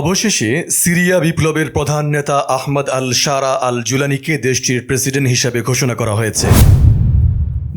অবশেষে সিরিয়া বিপ্লবের প্রধান নেতা আহমদ আল সারা আল জুলানিকে দেশটির প্রেসিডেন্ট হিসাবে ঘোষণা করা হয়েছে।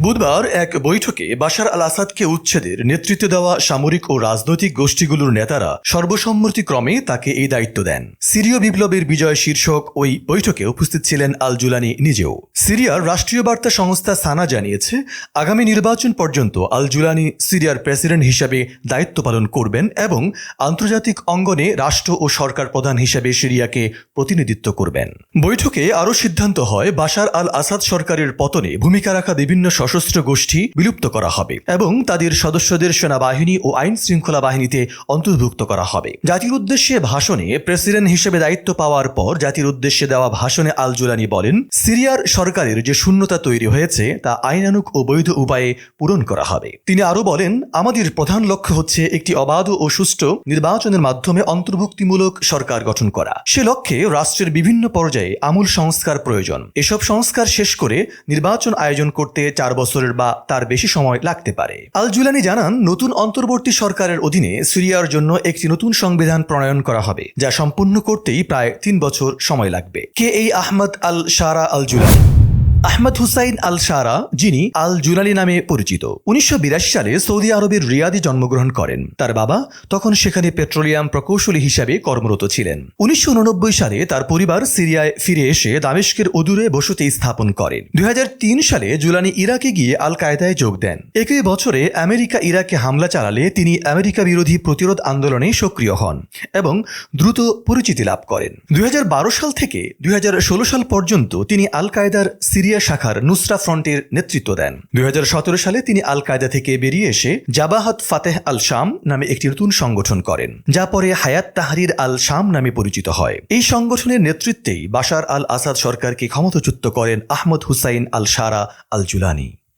বুধবার এক বৈঠকে বাশার আল আসাদকে উচ্ছেদের নেতৃত্ব দেওয়া সামরিক ও রাজনৈতিক গোষ্ঠীগুলোর নেতারা সর্বসম্মতিক্রমে তাকে এই দায়িত্ব দেন। সিরীয় বিপ্লবের বিজয় শীর্ষক ওই বৈঠকে উপস্থিত ছিলেন আল জুলানি নিজেও। সিরিয়ার রাষ্ট্রীয় বার্তা সংস্থা সানা জানিয়েছে, আগামী নির্বাচন পর্যন্ত আল জুলানি সিরিয়ার প্রেসিডেন্ট হিসাবে দায়িত্ব পালন করবেন এবং আন্তর্জাতিক অঙ্গনে রাষ্ট্র ও সরকার প্রধান হিসেবে সিরিয়াকে প্রতিনিধিত্ব করবেন। বৈঠকে আরও সিদ্ধান্ত হয়, বাশার আল আসাদ সরকারের পতনে ভূমিকা রাখা বিভিন্ন সশস্ত্র গোষ্ঠী বিলুপ্ত করা হবে এবং তাদের সদস্যদের সেনাবাহিনী ও আইন শৃঙ্খলা বাহিনীতে অন্তর্ভুক্ত করা হবে। জাতির উদ্দেশ্যে ভাষণে প্রেসিডেন্ট হিসেবে দায়িত্ব পাওয়ার পর জাতির উদ্দেশ্যে দেওয়া ভাষণে আল জুলানি বলেন, সিরিয়ার সরকারের যে শূন্যতা তৈরি হয়েছে তা আইনানুক ও বৈধ উপায়ে পূরণ করা হবে। তিনি আরও বলেন, আমাদের প্রধান লক্ষ্য হচ্ছে একটি অবাধ ও সুষ্ঠু নির্বাচনের মাধ্যমে অন্তর্ভুক্তিমূলক সরকার গঠন করা। সে লক্ষ্যে রাষ্ট্রের বিভিন্ন পর্যায়ে আমূল সংস্কার প্রয়োজন। এসব সংস্কার শেষ করে নির্বাচন আয়োজন করতে চার বছরের বা তার বেশি সময় লাগতে পারে। আল জুলানি জানান, নতুন অন্তর্বর্তী সরকারের অধীনে সিরিয়ার জন্য একটি নতুন সংবিধান প্রণয়ন করা হবে, যা সম্পূর্ণ করতেই প্রায় তিন বছর সময় লাগবে। কে এই Ahmed al Sharaa al Jolani Ahmed Hussein al Sharaa যিনি আল জুলানি নামে পরিচিত। উনিশশো সালে সৌদি আরবের রিয়াদে জন্মগ্রহণ করেন। তার বাবা তখন সেখানে পেট্রোলিয়াম প্রকৌশলী হিসাবে কর্মরত ছিলেন। উনিশশো সালে তার পরিবার সিরিয়ায় ফিরে এসে দামেস্কের অদূরে বসতি স্থাপন করেন দুই সালে জুলানি ইরাকে গিয়ে আল কায়দায় যোগ দেন। একই বছরে আমেরিকা ইরাকে হামলা চালালে তিনি আমেরিকা বিরোধী প্রতিরোধ আন্দোলনে সক্রিয় হন এবং দ্রুত পরিচিতি লাভ করেন। দুই হাজার বারো সাল থেকে দুই হাজার ষোলো সাল পর্যন্ত তিনি আল কায়দার সিরিয়া শাখার নুসরা ফ্রন্টের নেতৃত্ব দেন। দুই হাজার সতেরো সালে তিনি আল কায়দা থেকে বেরিয়ে এসে জাবাহাত ফাতেহ আল শাম নামে একটি নতুন সংগঠন করেন, যা পরে হায়াত তাহারির আল শাম নামে পরিচিত হয়। এই সংগঠনের নেতৃত্বেই বাশার আল আসাদ সরকারকে ক্ষমতাচ্যুত করেন Ahmed Hussein al Sharaa al Jolani